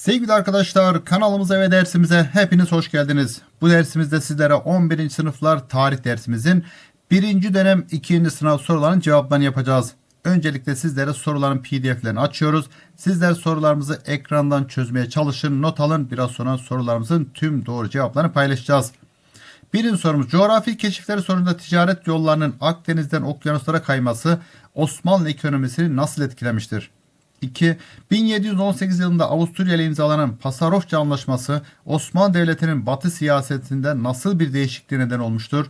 Sevgili arkadaşlar kanalımıza ve dersimize hepiniz hoş geldiniz. Bu dersimizde sizlere 11. sınıflar tarih dersimizin 1. dönem 2. sınav sorularının cevaplarını yapacağız. Öncelikle sizlere soruların pdf'lerini açıyoruz. Sizler sorularımızı ekrandan çözmeye çalışın, not alın. Biraz sonra sorularımızın tüm doğru cevaplarını paylaşacağız. Birinci sorumuz coğrafi keşifleri sonucunda ticaret yollarının Akdeniz'den okyanuslara kayması Osmanlı ekonomisini nasıl etkilemiştir? 2. 1718 yılında Avusturya ile imzalanan Pasarofça Anlaşması Osmanlı Devleti'nin batı siyasetinde nasıl bir değişikliğe neden olmuştur?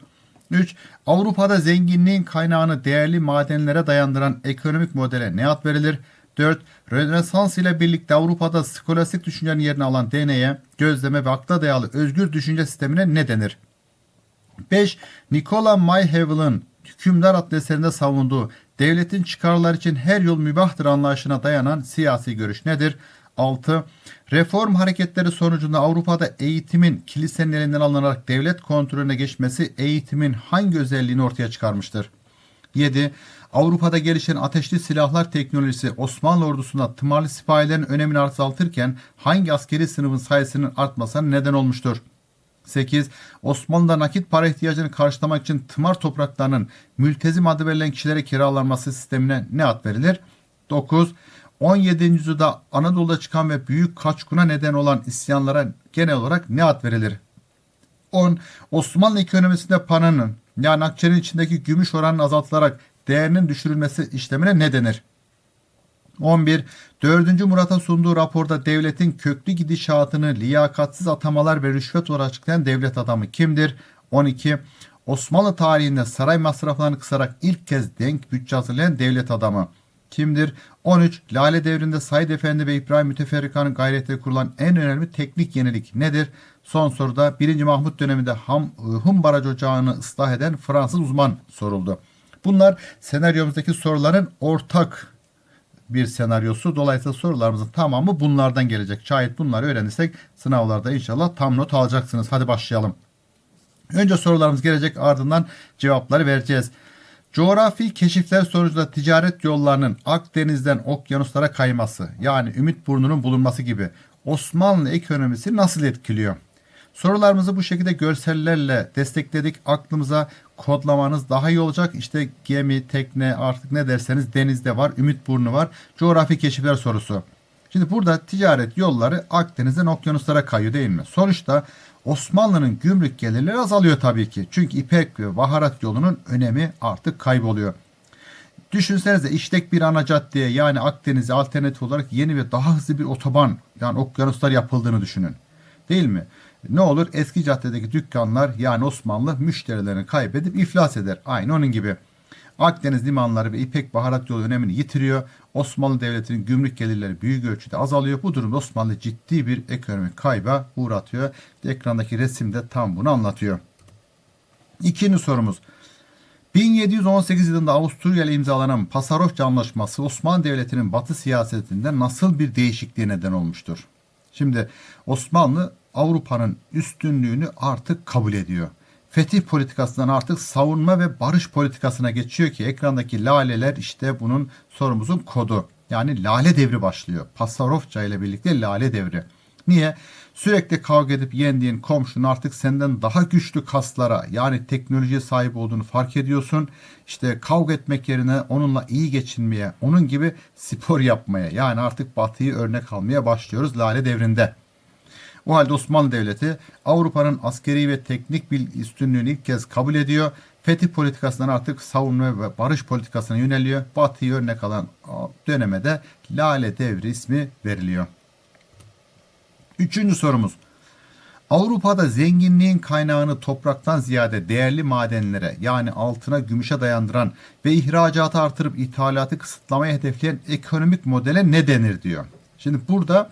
3. Avrupa'da zenginliğin kaynağını değerli madenlere dayandıran ekonomik modele ne ad verilir? 4. Rönesans ile birlikte Avrupa'da skolastik düşüncenin yerini alan deneye, gözleme ve akla dayalı özgür düşünce sistemine ne denir? 5. Nikola Mayhewell'ın hükümdar adlı eserinde savunduğu devletin çıkarları için her yol mübahtır anlayışına dayanan siyasi görüş nedir? 6. Reform hareketleri sonucunda Avrupa'da eğitimin kilisenin elinden alınarak devlet kontrolüne geçmesi eğitimin hangi özelliğini ortaya çıkarmıştır? 7. Avrupa'da gelişen ateşli silahlar teknolojisi Osmanlı ordusunda tımarlı sipahilerin önemini azaltırken hangi askeri sınıfın sayısının artmasına neden olmuştur? 8. Osmanlı'da nakit para ihtiyacını karşılamak için tımar topraklarının mültezim adı verilen kişilere kiralanması sistemine ne ad verilir? 9. 17. yüzyılda Anadolu'da çıkan ve büyük kaçkuna neden olan isyanlara genel olarak ne ad verilir? 10. Osmanlı ekonomisinde paranın yani akçenin içindeki gümüş oranının azaltılarak değerinin düşürülmesi işlemine ne denir? 11. 4. Murat'a sunduğu raporda devletin köklü gidişatını liyakatsiz atamalar ve rüşvet olarak açıklayan devlet adamı kimdir? 12. Osmanlı tarihinde saray masraflarını kısarak ilk kez denk bütçe hazırlayan devlet adamı kimdir? 13. Lale devrinde Said Efendi ve İbrahim Müteferrika'nın gayretleri kurulan en önemli teknik yenilik nedir? Son soruda 1. Mahmut döneminde Ham, Hum Baraj Ocağı'nı ıslah eden Fransız uzman soruldu. Bunlar senaryomuzdaki soruların ortak bir senaryosu. Dolayısıyla sorularımızın tamamı bunlardan gelecek. Şayet bunları öğrenirsek sınavlarda inşallah tam not alacaksınız. Hadi başlayalım. Önce sorularımız gelecek ardından cevapları vereceğiz. Coğrafi keşifler sonucunda ticaret yollarının Akdeniz'den okyanuslara kayması yani Ümit Burnu'nun bulunması gibi Osmanlı ekonomisi nasıl etkiliyor? Sorularımızı bu şekilde görsellerle destekledik. Aklımıza kodlamanız daha iyi olacak. İşte gemi, tekne artık ne derseniz denizde var. Ümit Burnu var. Coğrafi keşifler sorusu. Şimdi burada ticaret yolları Akdeniz'den okyanuslara kayıyor değil mi? Sonuçta Osmanlı'nın gümrük gelirleri azalıyor tabii ki. Çünkü İpek ve baharat yolunun önemi artık kayboluyor. Düşünsenize işlek bir ana caddeye yani Akdeniz'e alternatif olarak yeni ve daha hızlı bir otoban yani okyanuslar yapıldığını düşünün. Değil mi? Ne olur? Eski caddedeki dükkanlar yani Osmanlı müşterilerini kaybedip iflas eder. Aynı onun gibi. Akdeniz limanları ve İpek baharat yolu önemini yitiriyor. Osmanlı Devleti'nin gümrük gelirleri büyük ölçüde azalıyor. Bu durum Osmanlı ciddi bir ekonomik kayba uğratıyor. Ekrandaki resimde tam bunu anlatıyor. İkinci sorumuz. 1718 yılında Avusturya ile imzalanan Pasarofça Anlaşması Osmanlı Devleti'nin batı siyasetinde nasıl bir değişikliğe neden olmuştur? Şimdi Osmanlı Avrupa'nın üstünlüğünü artık kabul ediyor. Fetih politikasından artık savunma ve barış politikasına geçiyor ki ekrandaki laleler işte bunun sorumuzun kodu. Yani lale devri başlıyor. Pasarofça ile birlikte lale devri. Niye? Sürekli kavga edip yendiğin komşun artık senden daha güçlü kaslara yani teknolojiye sahip olduğunu fark ediyorsun. İşte kavga etmek yerine onunla iyi geçinmeye, onun gibi spor yapmaya yani artık batıyı örnek almaya başlıyoruz lale devrinde. O halde Osmanlı Devleti Avrupa'nın askeri ve teknik bir üstünlüğünü ilk kez kabul ediyor. Fetih politikasından artık savunma ve barış politikasına yöneliyor. Batı'yı örnek alan döneme de Lale Devri ismi veriliyor. Üçüncü sorumuz. Avrupa'da zenginliğin kaynağını topraktan ziyade değerli madenlere yani altına gümüşe dayandıran ve ihracatı artırıp ithalatı kısıtlamaya hedefleyen ekonomik modele ne denir diyor. Şimdi burada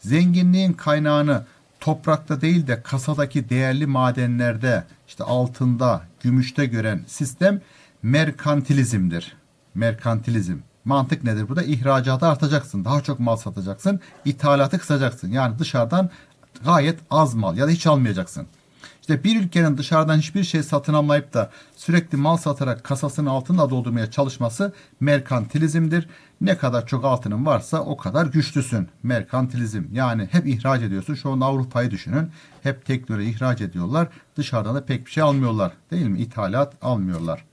zenginliğin kaynağını toprakta değil de kasadaki değerli madenlerde işte altında, gümüşte gören sistem merkantilizmdir. Merkantilizm. Mantık nedir? Burada ihracatı artacaksın. Daha çok mal satacaksın. ithalatı kısacaksın. Yani dışarıdan gayet az mal ya da hiç almayacaksın. İşte bir ülkenin dışarıdan hiçbir şey satın almayıp da sürekli mal satarak kasasının altında doldurmaya çalışması merkantilizmdir. Ne kadar çok altının varsa o kadar güçlüsün. Merkantilizm yani hep ihraç ediyorsun. Şu anda Avrupa'yı düşünün. Hep teknoloji ihraç ediyorlar. Dışarıdan da pek bir şey almıyorlar. Değil mi? İthalat almıyorlar.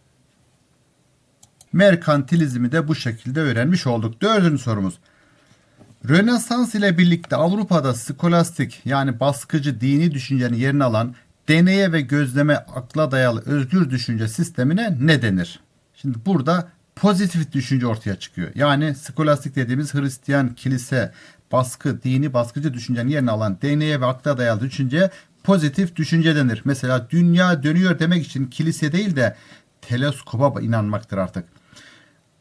Merkantilizmi de bu şekilde öğrenmiş olduk. Dördüncü sorumuz. Rönesans ile birlikte Avrupa'da skolastik yani baskıcı dini düşüncenin yerini alan deneye ve gözleme akla dayalı özgür düşünce sistemine ne denir? Şimdi burada pozitif düşünce ortaya çıkıyor. Yani skolastik dediğimiz Hristiyan kilise baskı, dini baskıcı düşüncenin yerini alan deneye ve akla dayalı düşünceye pozitif düşünce denir. Mesela dünya dönüyor demek için kilise değil de teleskopa inanmaktır artık.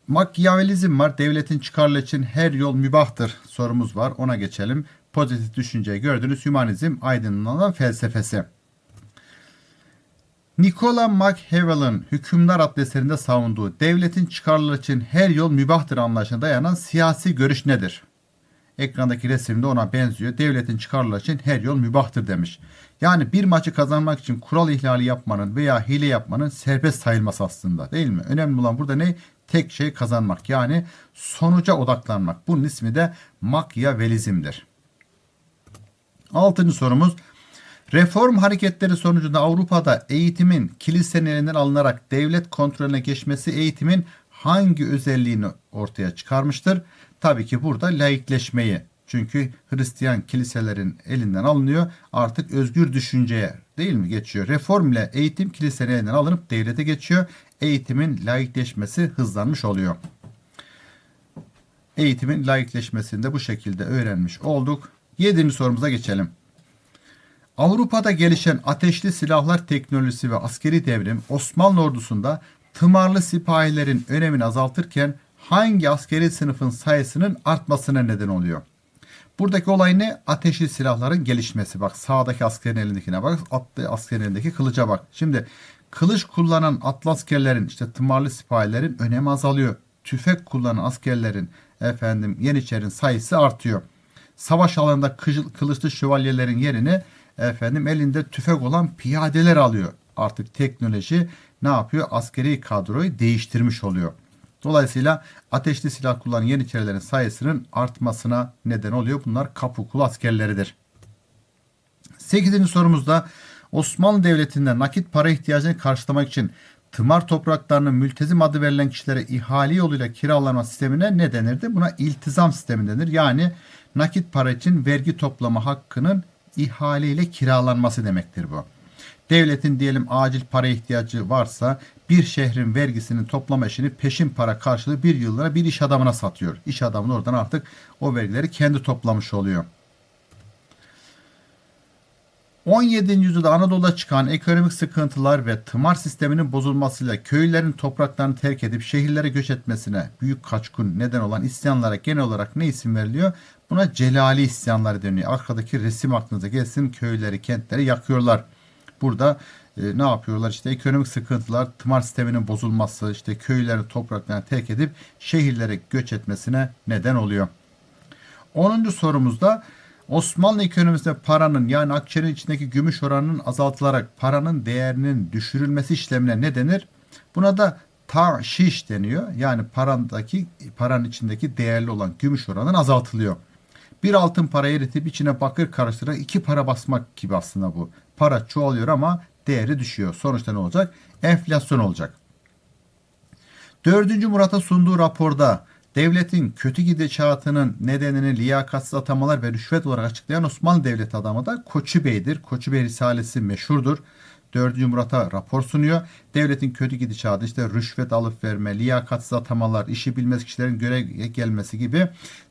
Makyavelizm var. Devletin çıkarları için her yol mübahtır sorumuz var. Ona geçelim. Pozitif düşünceyi gördünüz. Hümanizm aydınlanan felsefesi. Nikola Machiavelli'nin Hükümdar adlı eserinde savunduğu devletin çıkarları için her yol mübahtır anlayışına dayanan siyasi görüş nedir? Ekrandaki resimde ona benziyor. Devletin çıkarları için her yol mübahtır demiş. Yani bir maçı kazanmak için kural ihlali yapmanın veya hile yapmanın serbest sayılması aslında değil mi? Önemli olan burada ne? Tek şey kazanmak yani sonuca odaklanmak. Bunun ismi de Makyavelizmdir. Altıncı sorumuz. Reform hareketleri sonucunda Avrupa'da eğitimin kilisenin elinden alınarak devlet kontrolüne geçmesi eğitimin hangi özelliğini ortaya çıkarmıştır? Tabii ki burada laikleşmeyi. Çünkü Hristiyan kiliselerin elinden alınıyor. Artık özgür düşünceye değil mi geçiyor? Reform ile eğitim kilisenin elinden alınıp devlete geçiyor. Eğitimin laikleşmesi hızlanmış oluyor. Eğitimin laikleşmesini de bu şekilde öğrenmiş olduk. Yedinci sorumuza geçelim. Avrupa'da gelişen ateşli silahlar teknolojisi ve askeri devrim Osmanlı ordusunda tımarlı sipahilerin önemini azaltırken hangi askeri sınıfın sayısının artmasına neden oluyor? Buradaki olay ne? Ateşli silahların gelişmesi. Bak sağdaki askerin elindekine bak. Atlı askerin elindeki kılıca bak. Şimdi kılıç kullanan atlı askerlerin işte tımarlı sipahilerin önemi azalıyor. Tüfek kullanan askerlerin efendim Yeniçerin sayısı artıyor. Savaş alanında kılıçlı şövalyelerin yerini efendim elinde tüfek olan piyadeler alıyor. Artık teknoloji ne yapıyor? Askeri kadroyu değiştirmiş oluyor. Dolayısıyla ateşli silah kullanan Yeniçerilerin sayısının artmasına neden oluyor. Bunlar kapukulu askerleridir. 8. sorumuzda Osmanlı Devleti'nde nakit para ihtiyacını karşılamak için tımar topraklarının mültezim adı verilen kişilere ihale yoluyla kiralanma sistemine ne denirdi? Buna iltizam sistemi denir. Yani nakit para için vergi toplama hakkının ihaleyle kiralanması demektir bu. Devletin diyelim acil para ihtiyacı varsa bir şehrin vergisinin toplama işini peşin para karşılığı bir yıllığına bir iş adamına satıyor. İş adamı oradan artık o vergileri kendi toplamış oluyor. 17. yüzyılda Anadolu'da çıkan ekonomik sıkıntılar ve tımar sisteminin bozulmasıyla köylerin topraklarını terk edip şehirlere göç etmesine büyük kaçkın neden olan isyanlara genel olarak ne isim veriliyor? Buna celali isyanları deniyor. Arkadaki resim aklınıza gelsin köyleri, kentleri yakıyorlar. Burada e, ne yapıyorlar? İşte ekonomik sıkıntılar, tımar sisteminin bozulması, işte köylerin topraklarını terk edip şehirlere göç etmesine neden oluyor. 10. sorumuzda Osmanlı ekonomisinde paranın yani akçenin içindeki gümüş oranının azaltılarak paranın değerinin düşürülmesi işlemine ne denir? Buna da taşiş deniyor. Yani parandaki paranın içindeki değerli olan gümüş oranın azaltılıyor. Bir altın para eritip içine bakır karıştırarak iki para basmak gibi aslında bu. Para çoğalıyor ama değeri düşüyor. Sonuçta ne olacak? Enflasyon olacak. Dördüncü Murat'a sunduğu raporda devletin kötü gidişatının nedenini liyakatsız atamalar ve rüşvet olarak açıklayan Osmanlı Devleti adamı da Koçu Bey'dir. Koçu Bey Risalesi meşhurdur. 4. Murat'a rapor sunuyor. Devletin kötü gidişatı işte rüşvet alıp verme, liyakatsız atamalar, işi bilmez kişilerin görev gelmesi gibi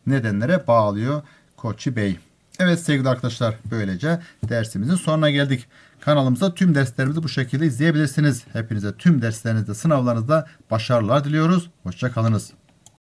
nedenlere bağlıyor Koçu Bey. Evet sevgili arkadaşlar böylece dersimizin sonuna geldik. Kanalımızda tüm derslerimizi bu şekilde izleyebilirsiniz. Hepinize tüm derslerinizde sınavlarınızda başarılar diliyoruz. Hoşçakalınız.